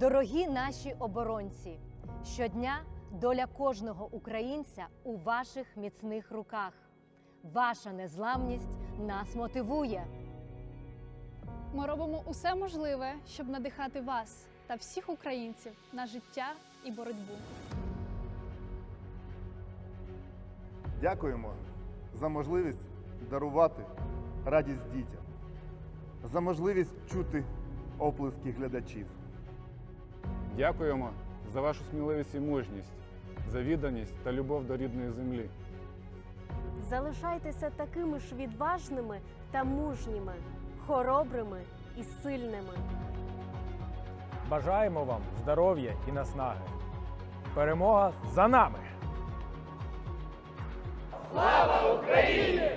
Дорогі наші оборонці, щодня доля кожного українця у ваших міцних руках. Ваша незламність нас мотивує. Ми робимо усе можливе, щоб надихати вас та всіх українців на життя і боротьбу. Дякуємо за можливість дарувати радість дітям, за можливість чути оплески глядачів. Дякуємо за вашу сміливість і мужність, за відданість та любов до рідної землі. Залишайтеся такими ж відважними та мужніми, хоробрими і сильними. Бажаємо вам здоров'я і наснаги. Перемога за нами! Слава Україні!